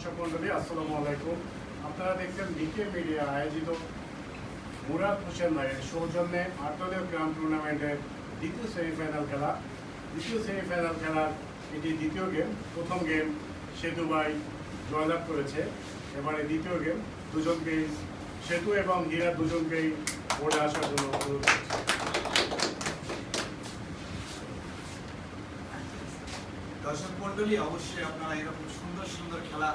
দর্শক মন্ডলী, আসসালামু আলাইকুম। আপনারা দেখছেন ডিকে মিডিয়া আয়োজিত মুরাদ হোসেন ভাইয়ের সৌজন্যে আটদলীয় গ্রাম টুর্নামেন্টের দ্বিতীয় সেমিফাইনাল খেলা। দ্বিতীয় সেমিফাইনাল খেলার এটি দ্বিতীয় গেম প্রথম গেম সেতু ভাই জয়লাভ করেছে। এবারে দ্বিতীয় গেম দুজনকেই সেতু এবং হীরা দুজনকেই বোর্ডে আসার জন্য অনুরোধ করছি। দর্শক মন্ডলী অবশ্যই আপনারা এরকম সুন্দর সুন্দর খেলা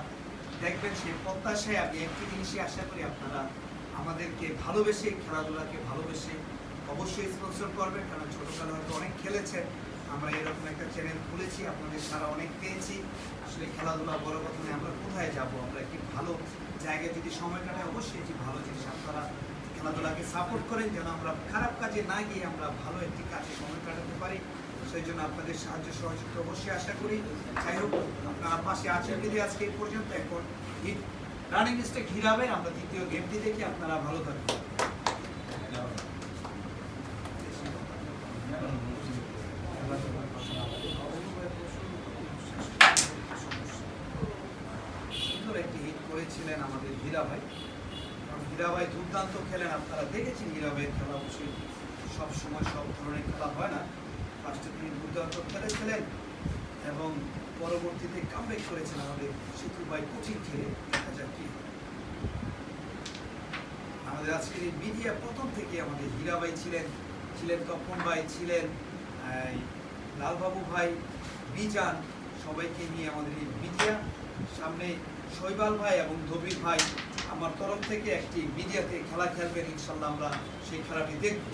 দেখবেন। সেই প্রত্যাশায় আমি একটি জিনিসই আশা করি, আপনারা আমাদেরকে ভালোবেসে, খেলাধুলাকে ভালোবেসে অবশ্যই স্পন্সর করবেন, কারণ ছোটবেলা হয়তো অনেক খেলেছে আমরা এরকম একটা চ্যানেল খুলেছি, আপনাদের সারা অনেক পেয়েছি। আসলে খেলাধুলা বড় কথা আমরা কোথায় যাব? আমরা একটি ভালো জায়গায় যদি সময় কাটাই, অবশ্যই একটি ভালো জিনিস আপনারা খেলাধুলাকে সাপোর্ট করেন, যেন আমরা খারাপ কাজে না গিয়ে আমরা ভালো একটি কাজে সময় কাটাতে পারি। সেই জন্য আপনাদের সাহায্য সহযোগিতা অবশ্যই আশা করি। যাই হোক, আপনারা পাশে আছেন যদি আজকে এই পর্যন্ত। এখন রানিং স্টেক ঘিরাবেন আমরা দ্বিতীয় গেমটি দেখি। আপনারা ভালো থাকবেন সুন্দর একটি হিট করেছিলেন আমাদের হীরা ভাই কারণ হীরা ভাই দুর্দান্ত খেলেন আপনারা দেখেছেন হীরা ভাইয়ের খেলা অবশ্যই সব সময় সব ধরনের খেলা হয় না ফার্স্টে তিনি দুর্দান্ত খেলেছিলেন এবং পরবর্তীতে কামব্যাক করেছেন আমাদের শত্রু ভাই কোচিং খেলে দেখা যাক কি আমাদের আজকের এই মিডিয়া প্রথম থেকে আমাদের ছিলেন ছিলেন তপন ভাই ছিলেন লালবাবু ভাই বিজান সবাইকে নিয়ে আমাদের এই মিডিয়া। সামনে শৈবাল ভাই এবং ধবির ভাই আমার তরফ থেকে একটি মিডিয়াতে খেলা খেলবেন ইনশাল্লাহ আমরা সেই খেলাটি দেখব।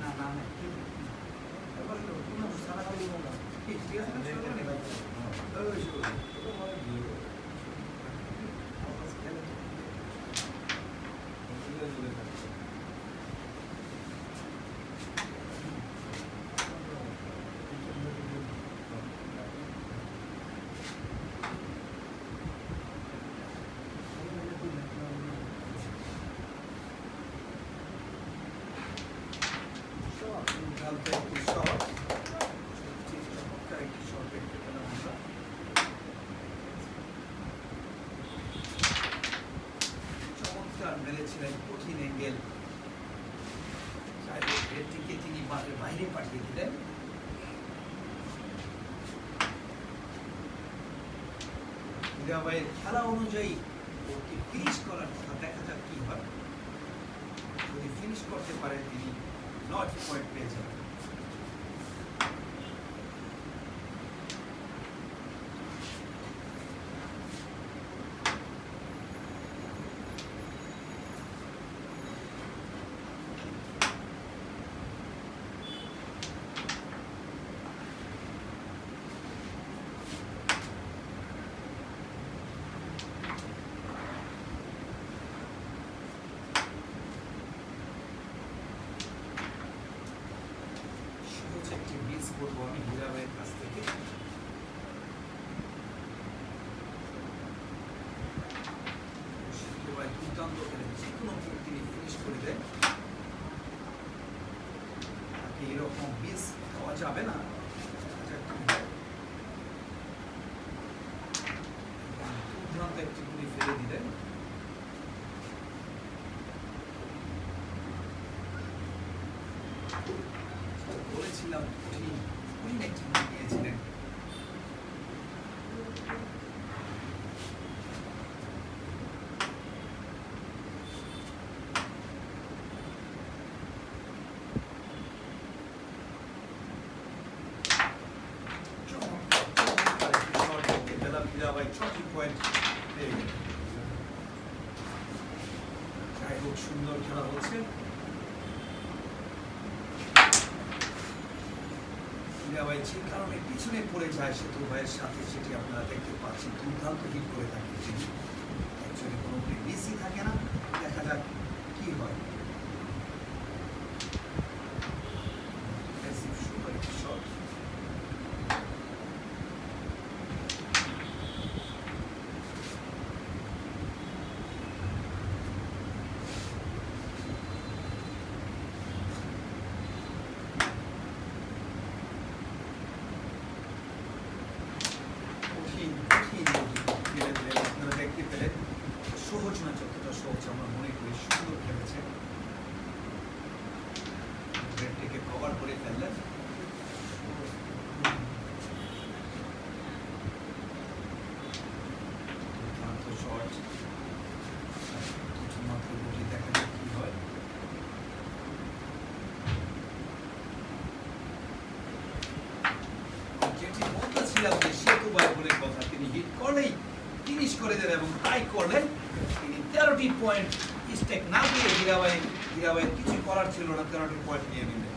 না না না ঠিক আছে না? শুরু করে নি? ওই শুরু করে। আওয়াজ খেলে তো। দুর্দান্ত একটি শট। সত্যি চমৎকার একটি শট দেখতে পেলাম আমরা। চমৎকার মেরেছিলেন কঠিন অ্যাঙ্গেল এটিকে তিনি বাড়ির বাইরে পাঠিয়ে দিলেন হীরাবাইয়ের খেলা অনুযায়ী ওকে ফিনিশ করার কথা দেখা যাক কি হয়। যদি ফিনিশ করতে পারেন, তিনি নট পয়েন্ট পেয়ে যাবেন সহজ একটি মিস করব আমি হীরাবাইয়ের কাছ থেকে সিদ্ধু ভাই দুর্দান্ত খেলেন যে কোনো বল তিনি ফিনিশ করে দেন তাকে এরকম মিস দেওয়া যাবে না দেখা যাক কি হয়। দুর্দান্ত একটি গুলি ফেলে দিলেন বলেছিলাম কঠিন উনি নাকি নিয়েছিলেন চমৎকার, চমৎকার একটি shot দেখতে পেলাম। হীরাবাই ছটি point পেয়ে গেলেন। যাই হোক সুন্দর খেলা হচ্ছে হীরাবাই যে কারণে পিছনে পড়ে যায় সেতু ভাইয়ের সাথে সেটি আপনারা দেখতে পাচ্ছেন। দুর্দান্ত হিট করে থাকেন কোনো বেশি থাকে না দেখা যাক কি হয় Defensive সুন্দর একটি shot। কঠিন কঠিন ফিরে দিলেন আমরা মনে করি সুন্দর খেলেছেন ব্রেডটিকে কভার করে ফেললেন দুর্দান্ত শট মাত্র গুটি দেখা যাক কি হয় যেটি যে সেতু ভাই বলে কথা। তিনি হিট করলেই ফিনিশ করে দেন এবং তাই করলেন। তিনি তেরোটি পয়েন্ট স্টেক না দিয়ে হীরাবাই হীরাবাইয়ের কিছু করার ছিল না, তেরোটি পয়েন্ট নিয়ে নিলেন।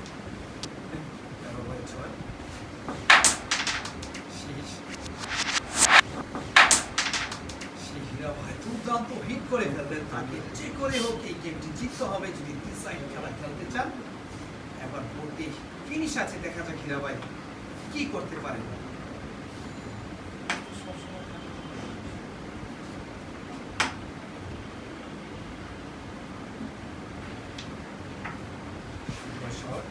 হীরাবাই দুর্দান্ত হিট করে ফেলবেন তাকে যে করে হোক এই গেমটি জিততে হবে যদি ডিসাইড খেলা খেলতে চান। এবার ভোটে ফিনিশ আছে, দেখা যাক হীরাবাই কি করতে পারে শট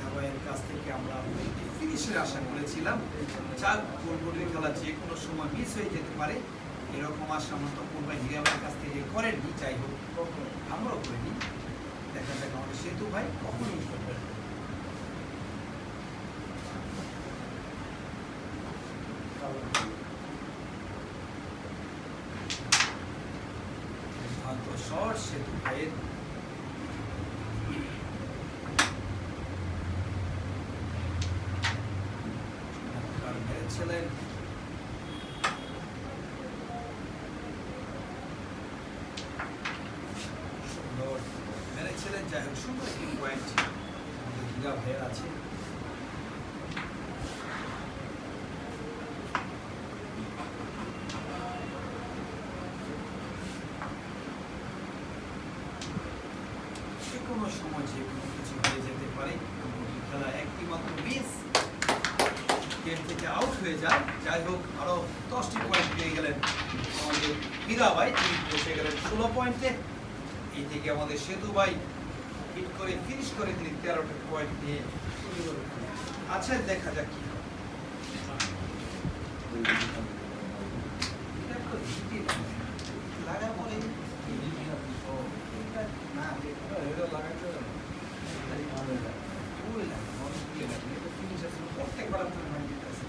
ধাবাইয়ের কাছ থেকে আমরা একটি আশা করেছিলাম। চার গোলগুলির খেলা যে কোনো সময় মিস হয়ে যেতে পারে। এরকম আশা তখন ভাই হিরাবার কাছ থেকে করেননি, যাই হোক, আমরাও করিনি। দেখা যাক আমাদের সেতু ভাই কখনই সেতু ভাইয়ের চমৎকার মেরেছিলেন যাই হোক সুন্দর একটি পয়েন্ট আমাদের হীরা ভাইয়ের আছে কোনো সময় যে কোনো কিছু হয়ে যেতে পারে খেলা একটি মাত্র মিস গেম থেকে আউট হয়ে যায়। যাই হোক আরও দশটি পয়েন্ট পেয়ে গেলেন আমাদের হীরাবাই তিনি বসে গেলেন ষোলো পয়েন্টে এই থেকে আমাদের সেতুবাই হিট করে ফিনিশ করে তিনি তেরোটি পয়েন্ট নিয়ে আচ্ছা দেখা যাক কি হয়। এটা তো জিতে লাগা পরে ও, এটা না ওই লাগে, মানুষ ভুলে গেছে। এটা finish আছে, প্রত্যেকবার আপনার mind এ আছে।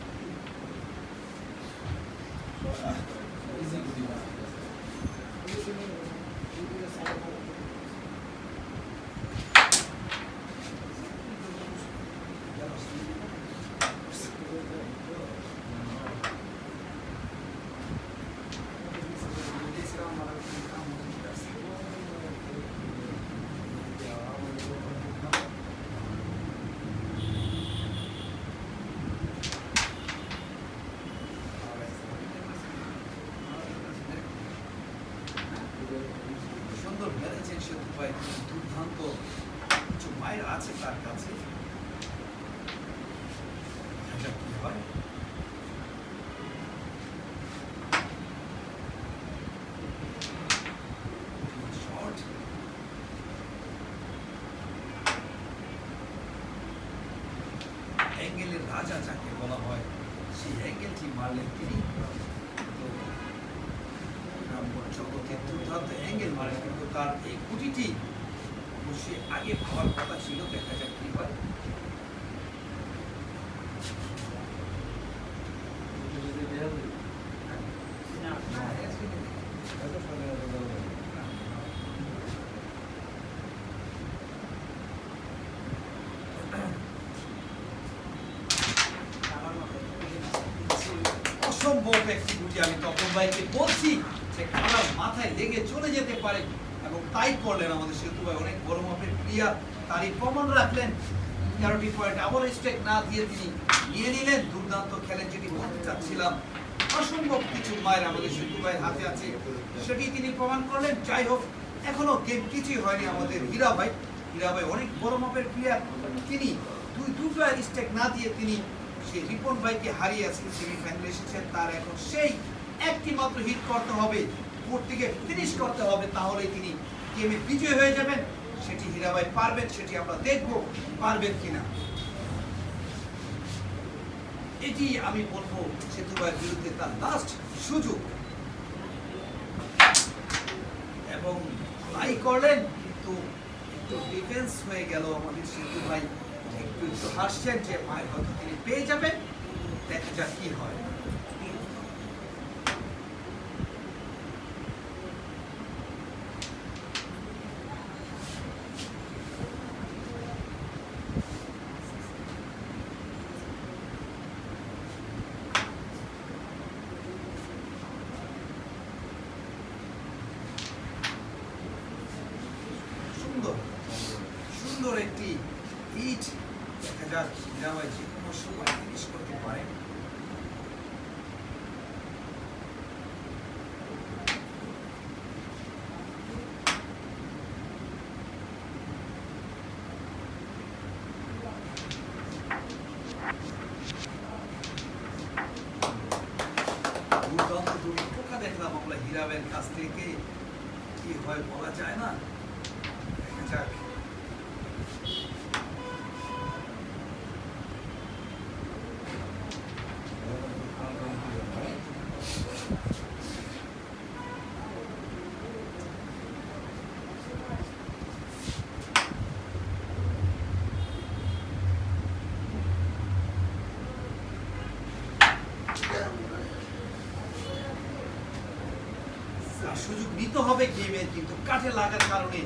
সুন্দর মেরেছেন সেতু ভাই দুর্দান্ত কিছু মায়ের আছে তার কাছে দেখা যাক কি হয় শট অ্যাঙ্গেলের রাজা যাকে বলা হয় সেই অ্যাঙ্গেলটি মারলে তিনি তো ব্রাহ্মণ জগতে দুর্দান্ত অ্যাঙ্গেল মারে কিন্তু তার এই কুটিটি অবশ্যই আগে ভাবার কথা ছিল, দেখা যাক কি হয়। একটি গুটি আমি তপন ভাইকে বলছি যে খেলার মাথায় লেগে চলে যেতে পারে এবং তাই করলেন আমাদের সেতু ভাই। অনেক বড় মাপের প্লেয়ার তারই প্রমাণ রাখলেন। তেরোটি পয়েন্ট আবার স্টেক না দিয়ে তিনি নিয়ে নিলেন। দুর্দান্ত খেলেন যেটি বলতে চাচ্ছিলাম। অসম্ভব কিছু মায়ের আমাদের সিদ্ধু ভাইয়ের হাতে আছে, সেটি তিনি প্রমাণ করলেন। যাই হোক, এখনও গেম কিছুই হয়নি আমাদের হীরা ভাই। হীরা ভাই অনেক বড় মাপের প্লেয়ার তিনি দুই দুটো স্টেক না দিয়ে তিনি সেই রিপন ভাইকে হারিয়ে আজকে সেমিফাইনালে এসেছেন তার এখন সেই একটি হিট করতে হবে। কোর্ট থেকে ফিনিশ করতে হবে তাহলে তিনি গেমে বিজয় হয়ে যাবেন। সেটি হীরা ভাই পারবেন, সেটি আমরা দেখব পারবেন কিনা। এটি আমি বলব সেতু ভাইয়ের বিরুদ্ধে তার লাস্ট সুযোগ। এবং ফ্লাই করলেন, কিন্তু একটু ডিফেন্স হয়ে গেল আমাদের সেতু ভাই। একটু হাসছেন যে মায়ের হয়তো তিনি পেয়ে যাবেন। দেখা যাক কি হয় সুন্দর সুন্দর একটি ইট দেখা যাক হীরাবাই যে কোনো সময় ফিনিশ করতে পারে দুর্দান্ত দুই পোকা দেখলাম হীরাবের কাছ থেকে কি হয় বলা যায় না দেখা যাক আর সুযোগ নিতে হবে গেমের কিন্তু কাঠে লাগার কারণে।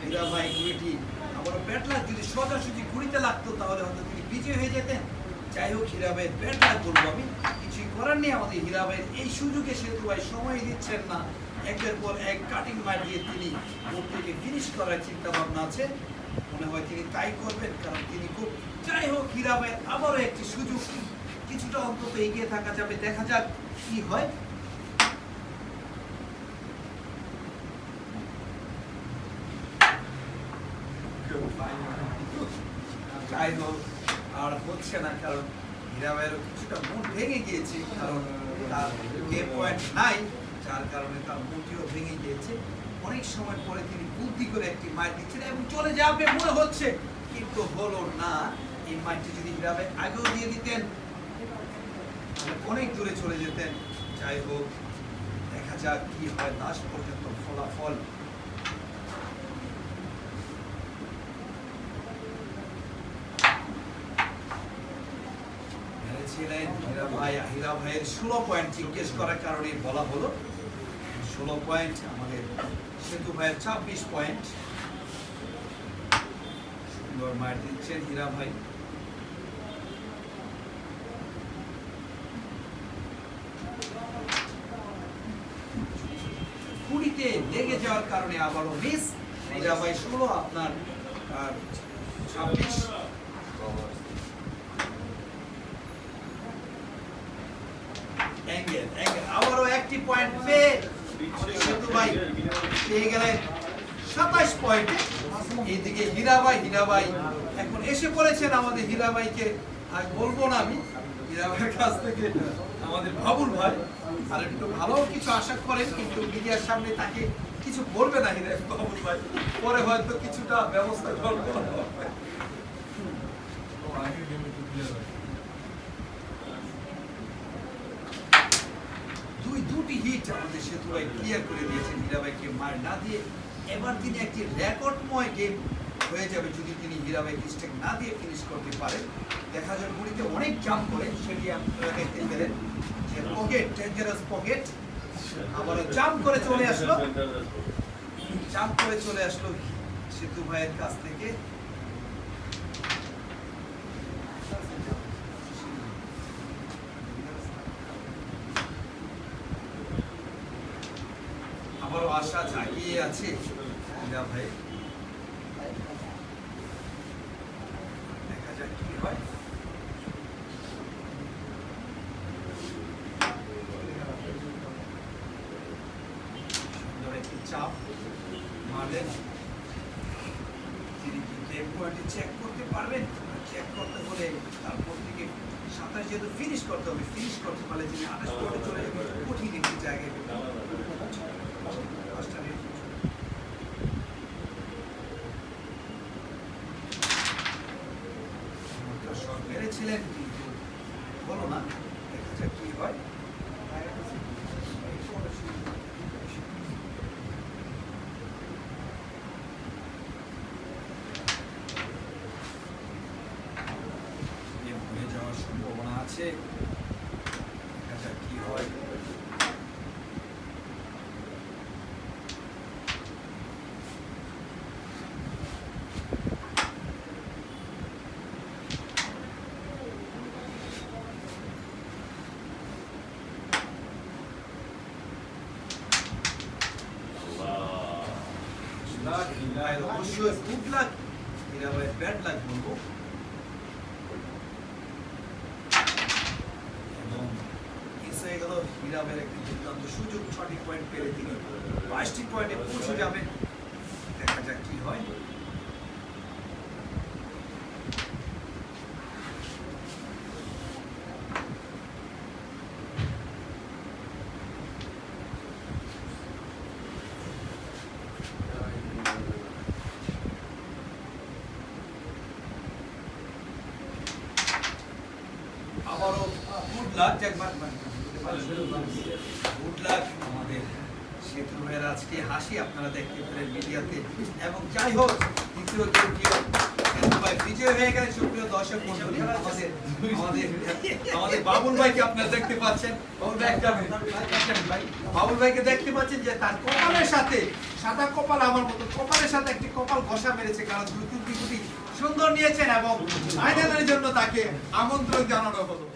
হীরা ভাই ঘুড়িটি আবারও যদি সোজাসুজি ঘুড়িতে লাগতো, তাহলে হয়তো তিনি বিজয় হয়ে যেতেন। যাই হোক, হীরা ভাইয়ের ব্যাট লাগ বলব আমি, কিছুই করার নেই আমাদের হীরা ভাইয়ের। এই সুযোগে সেতু ভাই সময় দিচ্ছেন না। একের পর এক কাটিং মার দিয়ে তিনি থেকে ফিনিশ করার চিন্তা ভাবনা আছে। মনে হয় তিনি তাই করবেন, কারণ তিনি খুব যাই হোক, হীরা ভাইয়ের আবারও একটি সুযোগ। কিছুটা অন্তত এগিয়ে থাকা যাবে। দেখা যাক কি হয়। যাই হোক আর হচ্ছে না, কারণ হীরাবাইয়েরও কিছুটা মন ভেঙে গিয়েছে, কারণ তার গেম পয়েন্ট নাই, যার কারণে তার মনটিও ভেঙে গিয়েছে। অনেক সময় পরে তিনি বুদ্ধি করে একটি মাইট দিচ্ছেন এবং চলে যাবে মনে হচ্ছে, কিন্তু হলো না। এই মাইটটি যদি হীরাবাই আগেও দিয়ে দিতেন অনেক দূরে চলে যেতেন। যাই হোক দেখা যাক কি হয় লাস্ট পর্যন্ত ফলাফল। হেরেছিলেন হীরা ভাই, হীরা ভাইয়ের ষোলো পয়েন্ট জিজ্ঞেস করার কারণে বলা হলো। ষোলো পয়েন্ট আমাদের সেতু ভাইয়ের ছাব্বিশ পয়েন্ট সুন্দর মার দিচ্ছেন হীরা ভাই। কুড়িতে লেগে যাওয়ার কারণে আবারও মিস হীরা ভাই ষোলো, আপনার ছাব্বিশ অ্যাঙ্গেল অ্যাঙ্গেল আবারও একটি পয়েন্ট পেয়ে সেতু ভাই পেয়ে গেলেন সাতাশ পয়েন্টে এইদিকে হীরাবাই হীরাবাই। এখন এসে পড়েছেন আমাদের হীরাবাইকে, আর বলব না আমি, হীরাবাইয়ের কাছ থেকে আমাদের বাবুল ভাই। আর একটু ভালো কিছু আশা করেন, কিন্তু মিডিয়ার সামনে তাকে কিছু বলবে না হীরা বাবুল ভাই। পরে হয়তো কিছুটা ব্যবস্থা করব। দুই দুটি হিট আমাদের সেতু ভাই ক্লিয়ার করে দিয়েছেন হীরাবাইকে মার না দিয়ে। এবার তিনি একটি রেকর্ডময় গেম হয়ে যাবে যদি তিনি হীরাবাইকে স্টেক না দিয়ে ফিনিশ করতে পারেন। দেখা যায় গুলিতে অনেক জাম্প করে সেটি আপনারা দেখতে পেলেন যে পকেট ডেঞ্জারাস পকেট আবার জাম্প করে চলে আসলো। জাম্প করে চলে আসলো সেতু ভাইয়ের কাছ থেকে। আছে। যা ভাই। দেখা যাক তিনি কি টেম্পোয়াটি চেক করতে পারবেন? চেক করতে হলে তারপর থেকে সাঁতার যেহেতু ফিনিশ করতে হবে ফিনিশ করতে পারলে তিনি আঠাশ চলে যাবেন। কঠিন জায়গায়। অবশ্যই গুড লাক হিরা ভাই ব্যাড লাক বলব হয়ে গেল একটি সুযোগ পয়েন্ট পেলে তিনি বাইশটি পয়েন্টে পৌঁছে যাবেন দেখা যাক কি হয় আবারও গুড লাক একবার গুড লাক আমাদের ভাইয়ের আজকে হাসি আপনারা দেখতে পেলেন মিডিয়াতে। এবং যাই হোক, দ্বিতীয় তার কপালের সাথে কপাল আমার মতো। কপালের সাথে একটি কপাল ঘষা মেরেছে, কারণ সুন্দর নিয়েছেন এবং জন্য তাকে আমন্ত্রণ জানানো হলো।